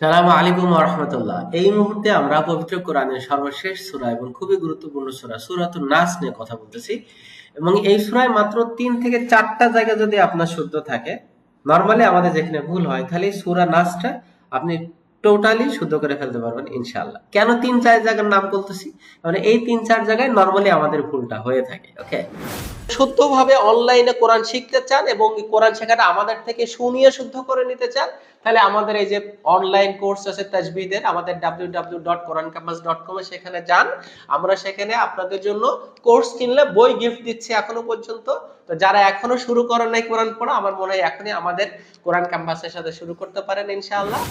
সালাম আলাইকুম রহমতুল্লাহ। এই মুহূর্তে আমরা পবিত্র কোরআনের সর্বশেষ সূরা এবং খুবই গুরুত্বপূর্ণ সূরা, সূরাতুন নাস নিয়ে কথা বলতেছি। এবং এই সুরায় মাত্র তিন থেকে চারটা জায়গা যদি আপনার শুদ্ধ থাকে নর্মালি আমাদের যেখানে ভুল হয়, তাহলে সূরা নাসটা আপনি টোটালি শুদ্ধ করে ফেলতে পারবেন, ইনশাআল্লাহ। কেন তিন চার জায়গার নাম বলতেছি? মানে এই তিন চার জায়গায় নর্মালি আমাদের ভুলটা হয়ে থাকে ওকে শুদ্ধভাবে অনলাইনে কোরআন শিখতে চান এবং কোরআন শেখাটা আমাদের থেকে শুনিয়ে শুদ্ধ করে নিতে চান, তাহলে আমাদের এই যে অনলাইন কোর্স আছে তাজবিদের, আমাদের www.qurancampus.com এ সেখানে যান। আমরা সেখানে আপনাদের জন্য কোর্স কিনলে বই গিফট দিচ্ছি এখনও পর্যন্ত। তো যারা এখনও শুরু করেন নাই কোরআন পড়া, আমার মনে হয় এখনই আমাদের কোরআন ক্যাম্পাসের সাথে শুরু করতে পারেন, ইনশাআল্লাহ।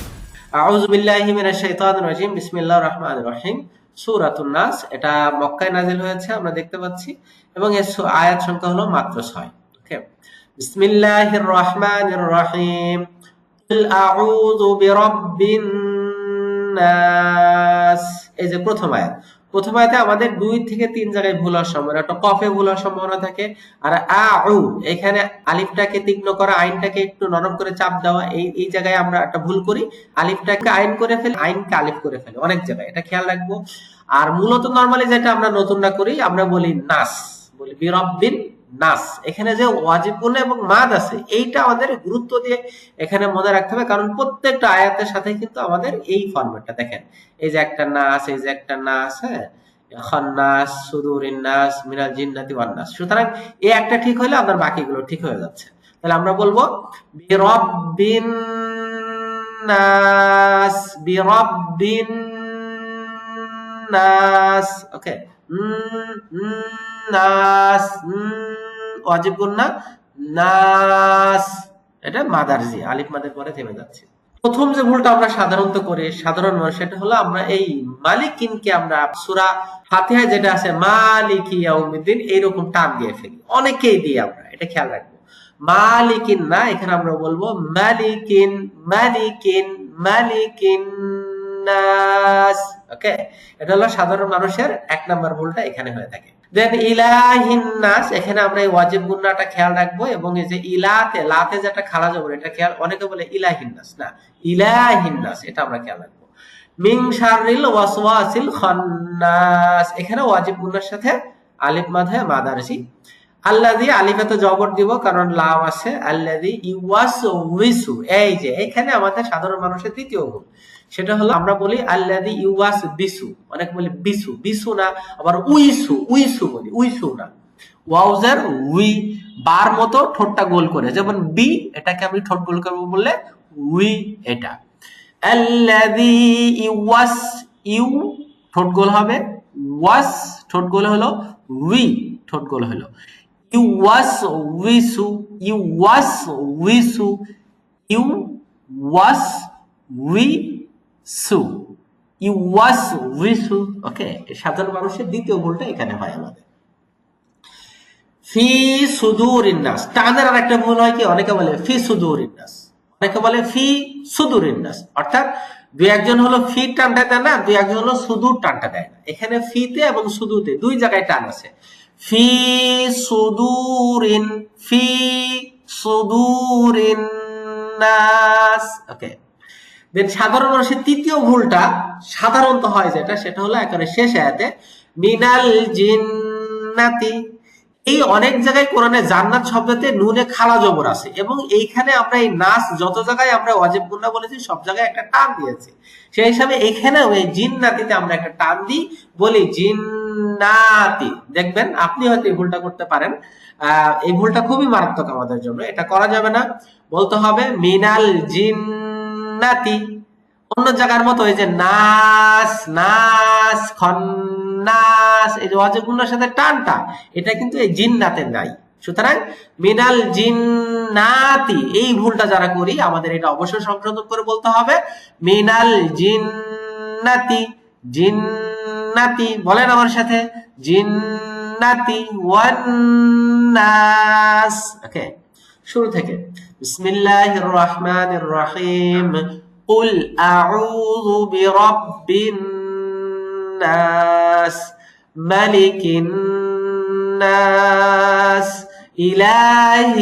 আউযু বিল্লাহি মিনাশ শাইতানির রাজিম, বিসমিল্লাহির রহমানির রহিম। সূরাতুন নাস, এটা মক্কায় নাজিল হয়েছে, আমরা দেখতে পাচ্ছি। এবং এর আয়াত সংখ্যা হলো মাত্র 6 ওকে বিসমিল্লাহির রহমানির রহিম। কুল আউযু বিরাব্বিন নাস। এই যে প্রথম আয়াত। প্রথম আমাদের দুই থেকে তিন জায়গায় ভুল হওয়ার সম্ভাবনা, একটা কফে ভুল হওয়ার সম্ভাবনা থাকে, আর আউ, এখানে আলিফটাকে তীক্ষ্ণ করা, আইনটাকে একটু নরম করে চাপ দেওয়া, এই এই জায়গায় আমরা একটা ভুল করি, আলিফটাকে আইন করে ফেলি, আইনকে আলিফ করে ফেলি, অনেক জায়গায়, এটা খেয়াল রাখব। আর মূলত নর্মালি যেটা আমরা নতুন না করি, আমরা বলি নাস, বলি বিরব্বিন নাস, এখানে যে ওয়াজিব গুণ এবং মাদ আছে, এইটা আমাদের গুরুত্ব দিয়ে এখানে মনে রাখতে হবে, কারণ প্রত্যেকটা আয়াতের সাথে কিন্তু আমাদের এই ফরম্যাটটা দেখেন। এই যে একটা নাস, এই যে একটা নাস হ্যাঁ? খন্নাস সুদুরিন নাস, মিনাল জিন্নাতি ওয়ান নাস। সুতরাং এই একটা ঠিক হলে আপনার বাকিগুলো ঠিক হয়ে যাচ্ছে। তাহলে আমরা বলব, বিরব্বিন নাস বিরব্বিন নাস, ওকে? নাস অজিব গুন্না নাস। এটা মাদারজি আলিফ মাদের পরে থেমে যাচ্ছে। প্রথম যে ভুলটা আমরা সাধারণত করি, সাধারণ মানুষ সেটা হলো আমরা এই মালিকিনকে আমরা সুরা যেটা আছে, মালিকি এইরকম টান দিয়ে ফেলি। অনেকেই দিই আমরা, এটা খেয়াল রাখব। মালিকিন না, এখানে আমরা বলব মালিকিন মালিকিন মালিকিন নাস। ওকে এটা হলো সাধারণ মানুষের এক নাম্বার ভুলটা এখানে হয়ে থাকে। দেন ইলাহিন নাস, এখানে আমরা এই ওয়াজিব গুন্নাটা খেয়াল রাখব এবং এই যে ইলাতে, লাতে যেটা খালা জবর, এটা খেয়াল, অনেকে বলে ইলাহিন নাস। না, ইলাহিন নাস, এটা আমরা খেয়াল রাখব। মিং শারিল ওয়াসওয়াসিল খান্নাস এখানে ওয়াজিব গুন্নার সাথে আলিফ মাধে মাদারসি আল্লাদি আলিফে তো জবর দিব, কারণ লাম আছে আল্লাদি ইওয়াস উইসু এই যে, এখানে আমাদের সাধারণ মানুষের তৃতীয় গুণ। সেটা হলো, আমরা বলি আল্লাদি ইওয়াস বিসু অনেক বলি বিসু বিসু না, আবার উইসু উইসু বলি, উইসু না। ওয়াউজার উই, বার মতো ঠোঁটটা গোল করে, যেমন বি, এটাকে আমি ঠোঁট গোল করব বললে উই এটা। আল্লাদি ইওয়াস ইউ ঠোঁট গোল হবে, ওয়াস ঠোঁট গোল হলো উই, ঠোঁট গোল হলো। ইউ ওয়াস উইসু ইউ ওয়াস উইসু ইউ ওয়াস উই সু ইউ ওয়াস উইসু ওকে সাধারণ মানুষের দ্বিতীয় ভুলটা এখানে হয় আমাদের। ফি সুদুর ইন্নাস টানের আর একটা ভুল হয় কি? অনেকে বলে ফি সুদুর ইন্নাস অনেকে বলে ফি সুদুর ইন্নাস অর্থাৎ দুই একজন হলো ফি টানটা দেয় না, দুই একজন হলো সুদূর টানটা দেয় না। এখানে ফিতে এবং সুদুতে দুই জায়গায় টান আছে। ফি সুদুরিন ফি সুদুরিন নাস। ওকে দেন সাধারণ মানুষের তৃতীয় ভুলটা সাধারণত হয় যেটা, সেটা হলো একেবারে শেষ আয়াতে, মিনাল জিন্নাতি। এই অনেক জায়গায় কোরআনে জান্নাত শব্দতে নুনে খালা জবর আছে এবং এইখানে আমরা এই নাস যত জায়গায় আমরা অজেব গুন্না বলেছি, সব জায়গায় একটা টান দিয়েছি। সেই হিসাবে এখানেও এই জিন্নাতিতে আমরা একটা টান দিই, বলি জিন্নাতি দেখবেন, আপনি হয়তো এই ভুলটা করতে পারেন। এই ভুলটা খুবই মারাত্মক আমাদের জন্য। এটা করা যাবে না। বলতে হবে, মিনাল জিন্নাতি। অন্য জায়গার মতো এই যে নাস নাস, খন্নাস, এই যে অজগুলোর সাথে টানটা, এটা কিন্তু এই জিন্নাতের নাই। সুতরাং, মিনাল জিন্নাতি, এই ভুলটা যারা করি, আমাদের এটা অবশ্যই সংশোধন করে বলতে হবে, মিনাল জিন্নাতি। জিন্নাতি বলেন আমার সাথে জিন্নাতি ওয়ান্নাস ওকে শুরু থেকে বিসমিল্লাহির রহমানির রহিম قل أعوذ برب الناس ملك الناس إله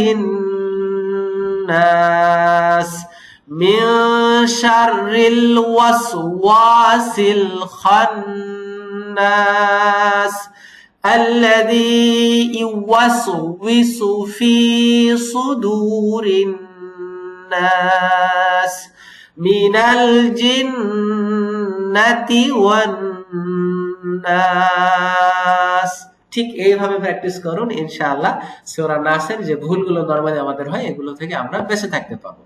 الناس من شر الوسواس الخناس الذي يوسوس في صدور الناس من الجنة والناس ঠিক এইভাবে প্র্যাকটিস করুন ইনশাআল্লাহ সূরা নাসের যে ভুলগুলো নরমালি আমাদের হয় এগুলো থেকে আমরা বেঁচে থাকতে পারবো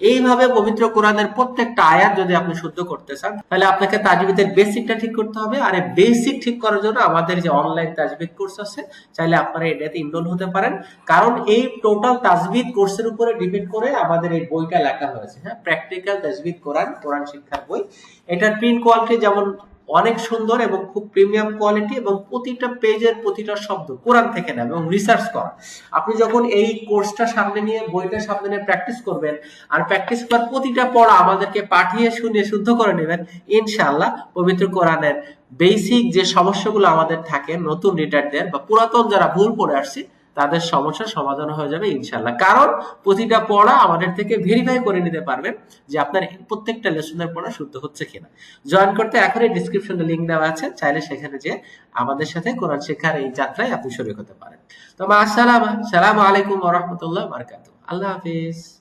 এইভাবে পবিত্র কোরআনের প্রত্যেকটা আয়াত যদি আপনি শুদ্ধ করতে চান, তাহলে আপনাকে তাজবিদের বেসিকটা ঠিক করতে হবে। আর এই বেসিক ঠিক করার জন্য আমাদের যে অনলাইন তাজবিদ কোর্স আছে, চাইলে আপনারা এটাতে ইনরোল হতে পারেন। কারণ এই টোটাল তাজবিদ কোর্সের উপরে ডিপেন্ড করে আমাদের এই বইটা লেখা হয়েছে হ্যাঁ? প্র্যাকটিক্যাল তাজবিদ কোরআন কোরআন শিক্ষার বই। এটার প্রিন্ট কোয়ালিটি যেমন অনেক সুন্দর এবং খুব প্রিমিয়াম কোয়ালিটি এবং প্রতিটা পেজের প্রতিটা শব্দ কোরআন থেকে নেবে এবং রিসার্চ করা। আপনি যখন এই কোর্সটা সামনে নিয়ে, বইটা সামনে নিয়ে প্র্যাকটিস করবেন আর প্র্যাকটিস করার প্রতিটা পড়া আমাদেরকে পাঠিয়ে শুনে শুদ্ধ করে নেবেন, ইনশাআল্লাহ পবিত্র কোরআনের বেসিক যে সমস্যাগুলো আমাদের থাকে নতুন রিডারদের বা পুরাতন যারা ভুল পড়ে আসছে তাদের সমস্যার সমাধান হয়ে যাবে ইনশাল্লাহ কারণ প্রতিটা পড়া আমাদের থেকে ভেরিফাই করে নিতে পারবেন যে আপনার প্রত্যেকটা লেসনের পড়া শুদ্ধ হচ্ছে কিনা। জয়েন করতে এখনই ডিসক্রিপশনে লিঙ্ক দেওয়া আছে, চাইলে সেখানে যে আমাদের সাথে কোরআন শেখার এই যাত্রায় আপনি শরীর হতে পারেন। তো মা আসসালাম সালাম আলাইকুম রহমতুল্লাহ বারকাত আল্লাহ হাফিজ।